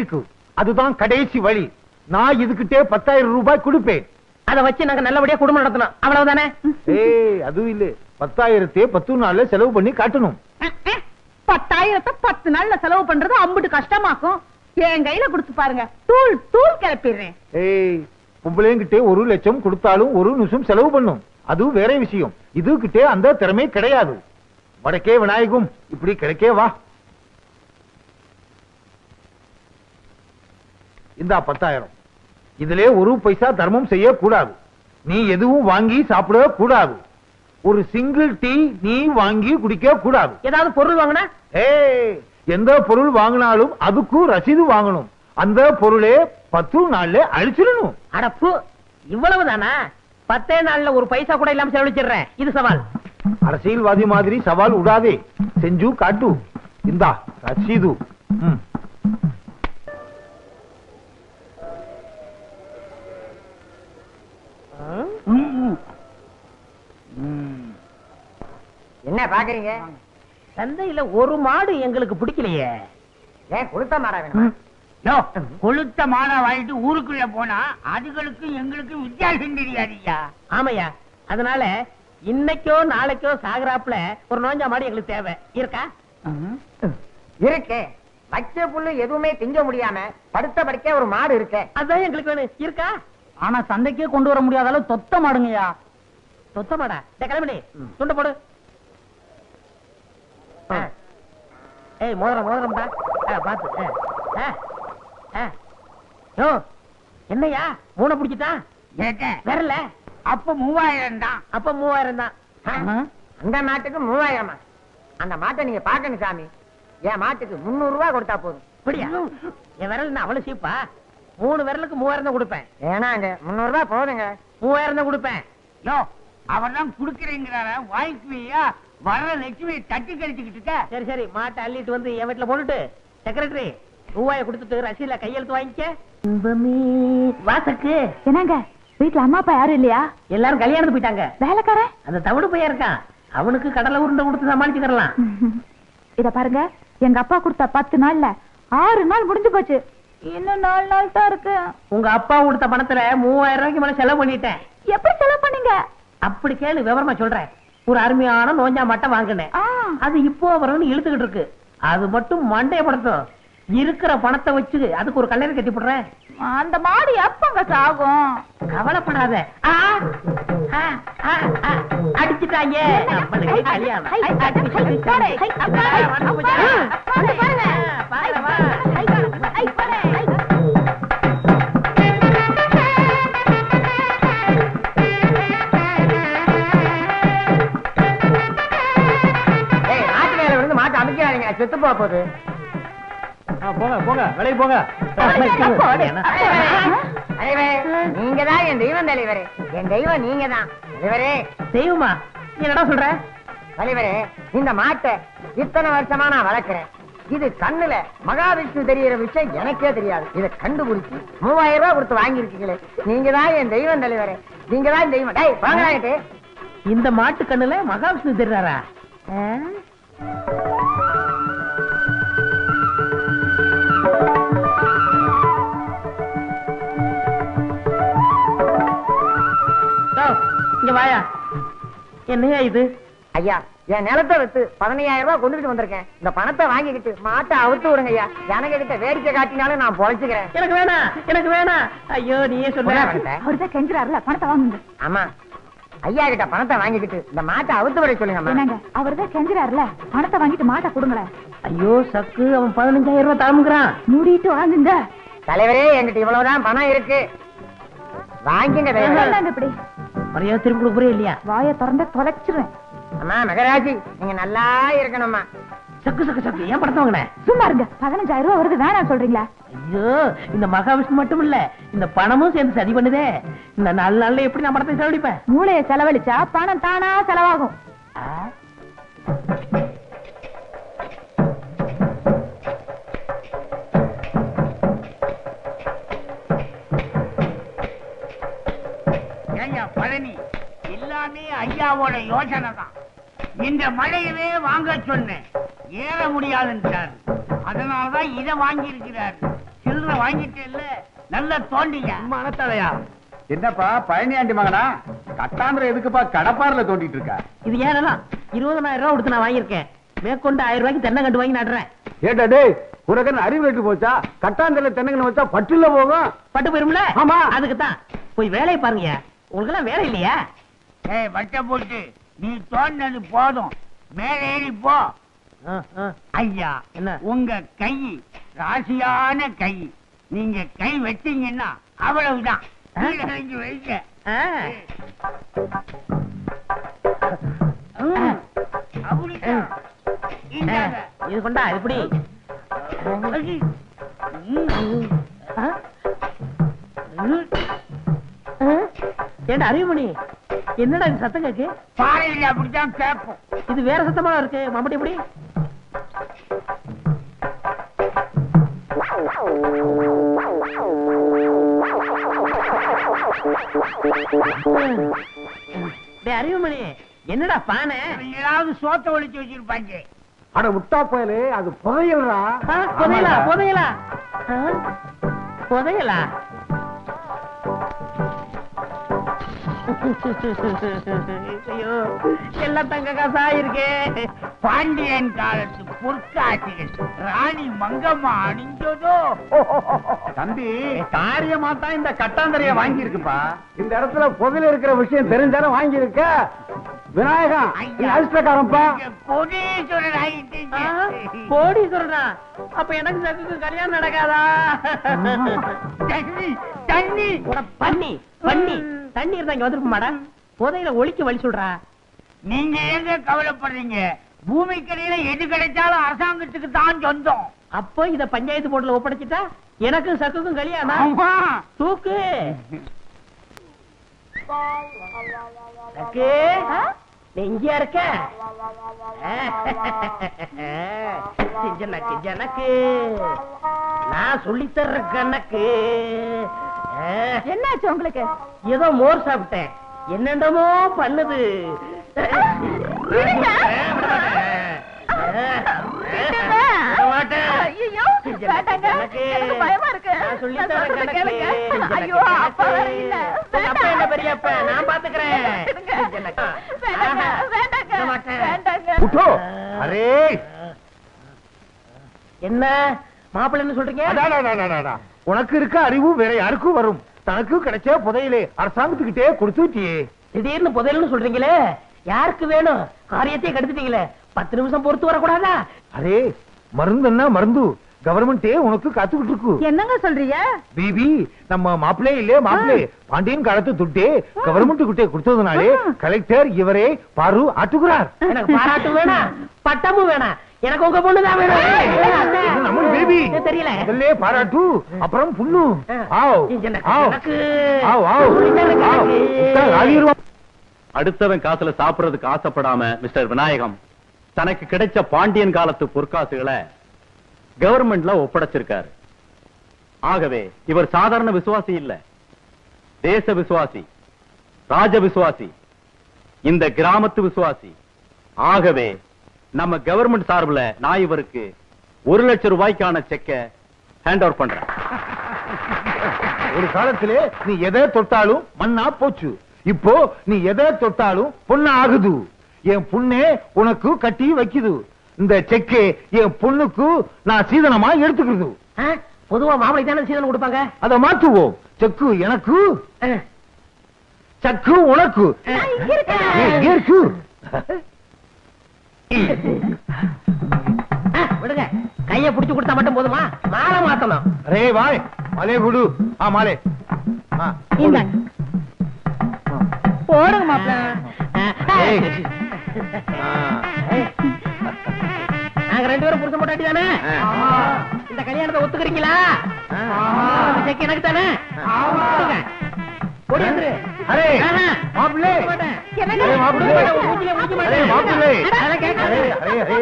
இருக்கு. அதுதான் கடைசி வழி. நான் இதுகிட்டே பத்தாயிரம் ரூபாய் கொடுப்பேன். அத வச்சு நாங்க நல்லபடியா குடும்பம் நடத்தணும். அவ்வளவுதானே? ஏய் அதுவும் இல்ல. பத்தாயிரத்தே பத்து நாள்ல செலவு பண்ணி காட்டணும். பத்தாயிரத்தை பத்து நாள்ல செலவு பண்றது அம்புட்டு கஷ்டமாக்கும். என் கையில கொடுத்து பாருங்க. தூள் தூள் கிளப்பிடுறேன். ஏய் பொம்பளைங்கிட்டே ஒரு லட்சம் கொடுத்தாலும் ஒரு நிமிஷம் செலவு பண்ணும். அதுவும் வேற விஷயம். இதுகிட்டே அந்த திறமை கிடையாது. வடக்கே விநாயகம் இப்படி கிடைக்கே வா. இந்தா பத்தாயிரம். இதிலே ஒரு பைசா தர்மம் செய்ய கூடாது நீ எதுவும் வாங்கி சாப்பிட கூடாது ஒரு சிங்கிள் டீ நீ வாங்கி குடிக்க கூடாது ஏதாவது பொருள் வாங்கினா? ஏய் எந்த பொருள் வாங்கினாலும் அதுக்கும் ரசீது வாங்கணும். அந்த பொருளே பத்து நாள்ல அழிச்சிடணும். அடப்பு இவ்வளவுதானா? பத்தே நாள்ல ஒரு பைசா கூட இல்லாம செலவழிச்சிடுறேன். இது சவால். அரசியல்வாதி மாதிரி சவால் விடாதே செஞ்சு காட்டு. இந்தா ரசீது. ம். பாக்குறீங்க? சந்தையில ஒரு மாடு எங்களுக்கு பிடிக்கலையே. ஏன் கொடுத்த மாடா வேணுமா? கொளுத்த மாலை வாங்கிட்டு ஊருக்குள்ள போனா அதுகளுக்கும் எங்களுக்கும் வித்தியாசம் தெரியாதுயா ஆமையா? அதனால இன்னைக்கோ நாளைக்கோ சாகுறாப்புல ஒரு நோஞ்சா மாடு எங்களுக்கு தேவை. இருக்கா? இருக்கு. வச்ச புல்லு எதுவுமே திங்க முடியாம படுத்த படுக்க ஒரு மாடு இருக்கு. அதான் எங்களுக்கு வேணும். இருக்கா? ஆனா சந்தைக்கே கொண்டு வர முடியாத அளவு தொத்த மாடுங்கய்யா. சொத்த மாடா? கிளம்பி துண்ட போடு. ஏய் மோதிரம் மோதிரம்டா ஆ, பாத்து. ஆ. ஆ. யோ, என்னய்யா? மூணை பிடிச்சிட்டான் வரல? அப்ப மூவாயிரம் தான். அப்ப மூவாயிரம் தான். அந்த மாட்டுக்கு மூவாயிரமா? அந்த மாட்டை நீங்க பாக்கணும் சாமி. என் மாட்டுக்கு முன்னூறு ரூபாய் கொடுத்தா போதும். அப்படியா என் விரல் என்ன அவ்வளவு சீப்பா? மூணு விரலுக்கு மூவாயிரம் தான் கொடுப்பேன். ஏனாங்க முன்னூறு ரூபாய் போதுங்க. மூவாயிரம் தான் கொடுப்பேன். யோ அவர் தான் குடுக்கறேங்கிறார வாய்க்குவியா வர்ற லட்சுமி தட்டி கழிச்சுக்கிட்டு இருக்க? சரி சரி மாட்டை அள்ளிட்டு வந்து என் வீட்டுல போட்டுட்டு. செக்ரட்டரி ரூபாய கொடுத்துட்டு ரசீல கையெழுத்து வாங்கிக்க. வாசக்கு. என்னங்க? வீட்டுல அம்மா அப்பா யாரும் இல்லையா? எல்லாரும் கல்யாணத்துக்கு போயிட்டாங்க. வேலைக்காரன்? அந்த தவிடு பையன் இருக்கான். அவனுக்கு கடலை உருண்டை கொடுத்து சமாளிச்சுக்கலாம் இத பாருங்க எங்க அப்பா கொடுத்த பத்து நாள்ல ஆறு நாள் முடிஞ்சு போச்சு. இன்னும் நாலு நாள் தான் இருக்கு. உங்க அப்பா கொடுத்த பணத்துல மூவாயிரம் ரூபாய்க்கு மேல செலவு பண்ணிட்டேன். எப்படி செலவு பண்ணீங்க? அப்படி கேளு விவரமா சொல்றேன். ஒரு அருமையான நோஞ்சா மட்டை வாங்கினேன். அது இப்போ வரும்னு இழுத்துக்கிட்டு இருக்கு. அது மட்டும் மண்டைய படுத்தும். இருக்கிற பணத்தை வச்சு அதுக்கு ஒரு கல்யாணம் கட்டி போடுறேன். அந்த மாடு எப்பங்க சாகும்? கவலைப்படாத. அடிச்சுட்டாங்க. கல்யாணம். செத்து போக போகுது. போங்க போங்க விலைக்கு போங்க. நீங்க தான் என் தெய்வம் தலைவரே. என் தெய்வம் நீங்க தான் தலைவரே. தெய்வமா? என்னடா சொல்ற? தலைவரே இந்த மாட்டை இத்தனை வருஷமா நான் வளர்க்கிறேன். இது கண்ணுல மகாவிஷ்ணு தெரியற விஷயம் எனக்கே தெரியாது. இதை கண்டுபிடிச்சு மூவாயிரம் ரூபாய் கொடுத்து வாங்கியிருக்கீங்களே. நீங்க தான் என் தெய்வம் தலைவரே. நீங்க தான் தெய்வம். டேய் வாங்கலாட்டு இந்த மாட்டு கண்ணுல மகாவிஷ்ணு தெரிறாரா? வாயா. என்னையா இது? ஐயா என் நிலத்தை வித்து பதினையாயிரம் ரூபாய் கொண்டுட்டு வந்திருக்கேன். இந்த பணத்தை வாங்கிக்கிட்டு மாட்டை அவுத்து விடுங்க ஐயா. எனக்கு கிட்ட வேடிக்கை காட்டினாலும் நான் பொழைச்சுக்கிறேன். எனக்கு வேணாம் எனக்கு வேணாம். ஐயோ நீயே. அவர்தான் கெஞ்சுறாருல பணத்தை வாங்குங்க. ஆமா. ஐயா கிட்ட பணத்தை வாங்கிக்கிட்டு இந்த மாட்டை அவுத்து விட சொல்லுங்க என்னங்க அவர்தான் கெஞ்சுறாருல பணத்தை வாங்கிட்டு மாட்டை கொடுங்களேன். ஐயோ சக்கு அவன் பதினஞ்சாயிரம் ரூபாய் தாமுங்கிறான் மூடிட்டு வாங்குங்க. தலைவரே என்கிட்ட இவ்வளவுதான் பணம் இருக்கு. வாங்கிங்க இப்படி? மரியாதை திருப்பி கொடுக்க போறியா இல்லையா? வாயை திறந்து தொலைச்சிருவேன். அம்மா மகராஜி நீங்க நல்லா இருக்கணும்மா. சக்கு சக்கு சக்கு. ஏன் படத்தை வாங்கின? சும்மா இருங்க. பதினஞ்சாயிரம் ரூபாய் வருது வேணாம் சொல்றீங்களா? ஐயோ இந்த மகாவிஷ்ணு மட்டும் இல்ல இந்த பணமும் சேர்ந்து சதி பண்ணுதே. இந்த நாலு நாள்ல எப்படி நான் பணத்தை செலவழிப்பேன்? மூளையை செலவழிச்சா பணம் தானா செலவாகும். பழனி எல்லாமே ஐயாவோட யோசனை தான். இந்த மழையவே வாங்க சொன்னேன். ஏற முடியாதுன்றார். அதனாலதான் இதை வாங்கி இருக்கிறார் சில சில்லற வாங்கிட்டேல்ல நல்லா தோண்டிங்க மனத்தலையா என்னப்பா பழனியாண்டி மகனா? கட்டாந்திர எதுக்குப்பா கடப்பாறுல தோண்டிட்டு இருக்க இது ஏன் நிலம் இருபதனாயிரம் ரூபாய் கொடுத்து நான் வாங்கியிருக்கேன். மேற்கொண்டு ஆயிரம் ரூபாய்க்கு தென்னங்கண்டு வாங்கி நடுறேன். ஏட்டா டேய் உனக்கு அறிவு போச்சா? கட்டாந்திர தென்னங்கன்னு வச்சா பட்டுல போகும். பட்டு போயிரும்ல? ஆமா. அதுக்கு தான் போய் வேலையை பாருங்க உங்களுக்கு எல்லாம் வேலை இல்லையா? ஏய் வட்ட போட்டு நீ தோண்டினது போதும். மேலே ஏறி போ. ஐயா என்ன? உங்க கை ராசியான கை. நீங்க கை வச்சீங்கன்னா அவ்வளவுதான். இந்தாங்க. இது கொண்டா இப்படி. ஏண்டா அறிவுமணி என்னடா இது சத்தம் கேக்கு பாறையில் அப்படித்தான் கேட்கும் இது வேற சத்தமா இருக்கு? மம்பட்டி எப்படி அறிவுமணி என்னடா பானை? ஏதாவது சோத்த ஒழிச்சு வச்சிருப்பாங்க. அட முட்டா பயலே அது புதையலா புதையலா? ஆ, புதையலா? ஐயோ எல்லாம் தங்க காசா இருக்கே. பாண்டியன் காலத்து பொற்காட்சிகள் ராணி மங்கம்மா அணிஞ்சதோ? தம்பி காரியமா தான் இந்த கட்டாந்தரைய வாங்கி இருக்குப்பா இந்த இடத்துல புதையல இருக்கிற விஷயம் தெரிஞ்சாலும் வாங்கி இருக்க விநாயகம் நீ அதிர்ஷ்டக்காரன்ப்பா நீங்க கோடீஸ்வரர் ஆயிட்டீங்க. ஆ, போடி சொல்றா அப்ப எனக்கு சக்குக்கு கல்யாணம் நடக்காதா? தண்ணி தண்ணி. பண்ணி பண்ணி தண்ணி இருந்தா இங்க வந்துருப்போமாடா புதையில ஒழிக்க வழி சொல்றா. நீங்க ஏங்க கவலைப்படுறீங்க? பூமிக்கரையில எது கிடைச்சாலும் அரசாங்கத்துக்கு தான் சொந்தம். அப்போ இத பஞ்சாயத்து போர்டுல ஒப்படைச்சிட்டா எனக்கும் சக்குக்கும் கல்யாணம். தூக்கு. சக்கு நீ இங்கேயா இருக்க ஜனக்கு ஜனக்கு நான் சொல்லி தர்ற கணக்கு என்னாச்சு உங்களுக்கு ஏதோ மோர் சாப்பிட்டேன் என்னென்னமோ பண்ணுது பயமா இருக்கு. நான் சொல்லித் நான் தர்றேன் சொல்றதை கணக்கு. கேளுங்க. ஜனக்கு, ஐயோ, அப்பா ஜனக்கு. வேற இல்ல. உங்க அப்பா இல்ல வேண்டாம். பெரியப்பா, நான் என்ன? மாப்பிள்ளைன்னு சொல்றீங்க. உனக்கு இருக்க அறிவு வேற யாருக்கும் வரும். தனக்கு கிடைச்ச புதையலே. அரசாங்கத்துக்கிட்டே கொடுத்துட்டியே. திடீர்னு புதையல்னு சொல்றீங்களே? யாருக்கு வேணும்? காரியத்தையே கெடுத்துட்டீங்களே. பத்து நிமிஷம் பொறுத்து வரக்கூடாதா? அரே மருந்துன்னா மருந்து. கவர்மெண்டே உனக்கு காத்துக்கிட்டு இருக்கு. என்னங்க சொல்றீங்க? பிபி நம்ம மாப்பிளே இல்லே மாப்பிளே பாண்டியன் காலத்து துட்டே கவர்மெண்ட் கிட்டே கொடுத்ததுனாலே கலெக்டர் இவரே பாரு ஆட்டுகிறார். எனக்கு பாராட்டு வேணாம் பட்டமும் வேணாம். எனக்கு உங்க பொண்ணுதான் வேணும். பேபி எனக்கு தெரியல. முதல்ல பாராட்டு அப்புறம் புண்ணு. ஆவ் எனக்கு- ஆவ் எனக்கு- ஆவ். அடுத்தவன் காசுல சாப்பிடுறதுக்கு ஆசைப்படாம மிஸ்டர் விநாயகம் தனக்கு கிடைச்ச பாண்டியன் காலத்து பொற்காசுகளை கவர்மெண்ட்ல ஒப்படைச்சிருக்காரு. ஆகவே இவர் சாதாரண விசுவாசி இல்ல. தேச விசுவாசி ராஜ விசுவாசி இந்த கிராமத்து விசுவாசி. ஆகவே நம்ம கவர்மெண்ட் சார்புல நான் இவருக்கு ஒரு லட்சம் ரூபாய்க்கான செக்க ஹேண்ட் ஓவர் பண்றேன் ஒரு காலத்திலே நீ எதை தொட்டாலும் மண்ணா போச்சு. இப்போ நீ எதை தொட்டாலும் பொண்ணு ஆகுது. என் புண்ணே உனக்கு கட்டி வைக்குது. இந்த செக்கே என் பொண்ணுக்கு நான் சீதனமா எடுத்துக்கிறது? பொதுவா மாப்பிளை தானே சீதனம் கொடுப்பாங்க? அதை மாத்துவோம். செக்கு எனக்கு. சக்கு உனக்கு. இருக்கு. கைய புடிச்சு கொடுத்தா மட்டும் போதுமா? மாலை மாத்தணும். ரே வாய். மாலே குடு. ஆ மாலே. இந்தாங்க. போடுங்க. நாங்க ரெண்டு பேரும் புருஷன் போட்டாட்டி தானே. இந்த கல்யாணத்தை ஒத்துக்கிறீங்களா? செக் எனக்கு தானே. அரே. ஆஹா. மாப்பிள்ளை? அரே, அரே. மாப்பிள்ளை